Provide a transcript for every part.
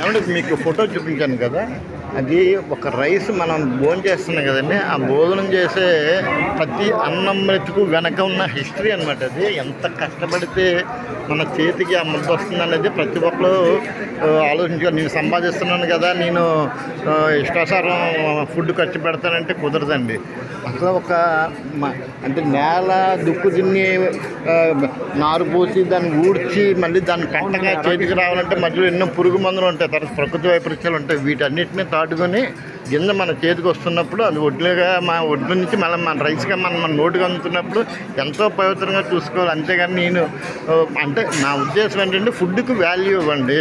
ఏమంటే మీకు ఫోటో చూపించాను కదా? అది ఒక రైస్ మనం భోజనం చేస్తున్నాం కదండి. ఆ భోజనం చేసే ప్రతి అన్నం మెతుకు వెనక ఉన్న హిస్టరీ అనమాట అది. ఎంత కష్టపడితే మన చేతికి ఆ ముద్ద వస్తుంది అనేది ప్రతి ఒక్కరు ఆలోచించుకో నేను సంపాదిస్తున్నాను కదా నేను ఇష్టాసారం ఫుడ్ ఖర్చు పెడతానంటే కుదరదండి. అసలు ఒక మ- అంటే నేల దుక్కు తిని నారు పోసి దాన్ని ఊడ్చి మళ్ళీ దాన్ని పెట్టగా చేతికి రావాలంటే మధ్యలో ఎన్నో పురుగు మందులు ఉంటాయి. తర్వాత ప్రకృతి వైపరీత్యాలు ఉంటాయి. వీటన్నిటిని దాటుకొని కింద మన చేతికి వస్తున్నప్పుడు అది ఒడ్లుగా మా ఒడ్లు నుంచి మళ్ళీ మన రైస్గా మనం మన నోటుగా అందుతున్నప్పుడు ఎంతో పవిత్రంగా చూసుకోవాలి. అంతేగాని నేను అంటే నా ఉద్దేశం ఏంటంటే ఫుడ్కి వాల్యూ ఇవ్వండి.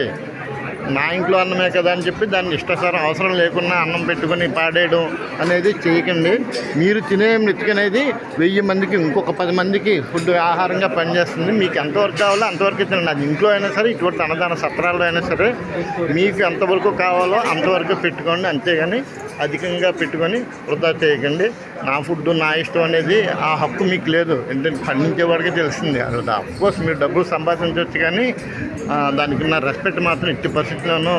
నా ఇంట్లో అన్నమే కదా అని చెప్పి దాన్ని ఇష్టసారం అవసరం లేకుండా అన్నం పెట్టుకొని పాడేయడం అనేది చేయకండి. మీరు తినే మృతికి అనేది వెయ్యి మందికి ఇంకొక పది మందికి ఫుడ్ ఆహారంగా పనిచేస్తుంది. మీకు ఎంతవరకు కావాలో అంతవరకు తినండి. అది ఇంట్లో అయినా సరే ఇటువంటి అన్నదాన సత్రాల్లో అయినా సరే మీకు ఎంతవరకు కావాలో అంతవరకు పెట్టుకోండి. అంతేగాని అధికంగా పెట్టుకొని వృధా చేయకండి. నా ఫుడ్ నా ఇష్టం అనేది ఆ హక్కు మీకు లేదు. ఎందుకంటే పండించేవాడికి తెలిసింది అది అఫ్కోర్స్ మీరు డబ్బులు సంపాదించవచ్చు కానీ దానికి ఉన్న రెస్పెక్ట్ మాత్రం ఇట్టి పరిస్థితుల్లోనూ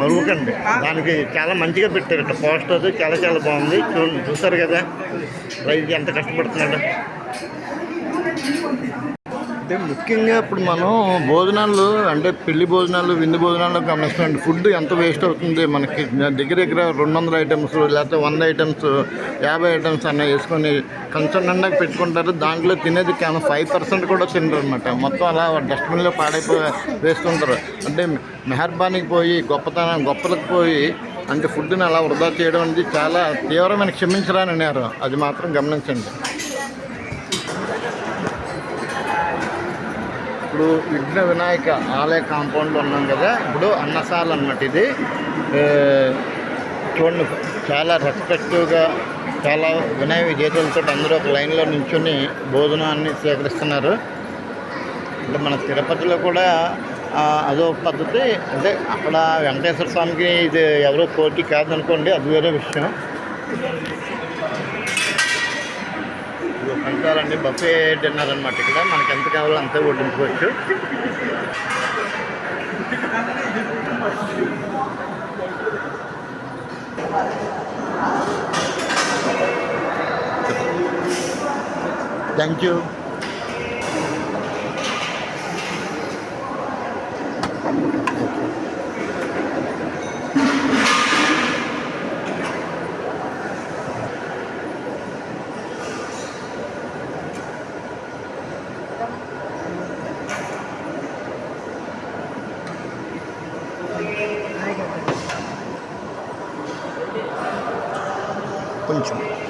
మరుగుకండి మరువకండి. దానికి చాలా మంచిగా పెట్టారు. ఇక్కడ పోస్ట్ అది చాలా చాలా బాగుంది. చూడండి చూసారు కదా? రైతు ఎంత కష్టపడుతున్నాడు? అంటే ముఖ్యంగా ఇప్పుడు మనం భోజనాలు అంటే పెళ్ళి భోజనాలు విందు భోజనాలు గమనిస్తున్నాం ఫుడ్ ఎంత వేస్ట్ అవుతుంది? మనకి దగ్గర దగ్గర రెండు వందల ఐటమ్స్ లేకపోతే వంద ఐటమ్స్ యాభై ఐటమ్స్ అన్న వేసుకొని కంచం నిండా పెట్టుకుంటారు. దాంట్లో తినేది కానీ ఫైవ్ పర్సెంట్ కూడా తినరు అనమాట మొత్తం అలా డస్ట్బిన్లో పాడైపోయి వేస్తుంటారు. అంటే మెహర్బానికి పోయి గొప్పతనం గొప్పలకు పోయి అంటే ఫుడ్ని అలా వృధా చేయడం అనేది చాలా తీవ్రమైన క్షమించరాని నేరం. అది మాత్రం గమనించండి. ఇప్పుడు విఘ్న వినాయక ఆలయ కాంపౌండ్లో ఉన్నాం కదా ఇప్పుడు అన్నసాల అన్నమాట ఇది. చూడండి చాలా రెస్పెక్టివ్గా చాలా వినయ విజేతలతో అందరూ ఒక లైన్లో నించుని భోజనాన్ని స్వీకరిస్తున్నారు. అంటే మన తిరుపతిలో కూడా అదో పద్ధతి అంటే అక్కడ వెంకటేశ్వర స్వామికి ఇది ఎవరో పోటీ కాదనుకోండి అది వేరే విషయం. ఇదిగో బఫే డిన్నర్ అనమాట ఇక్కడ. మనకి ఎంత కావాలో అంతే వడ్డించుకోవచ్చు. Thank you 会去。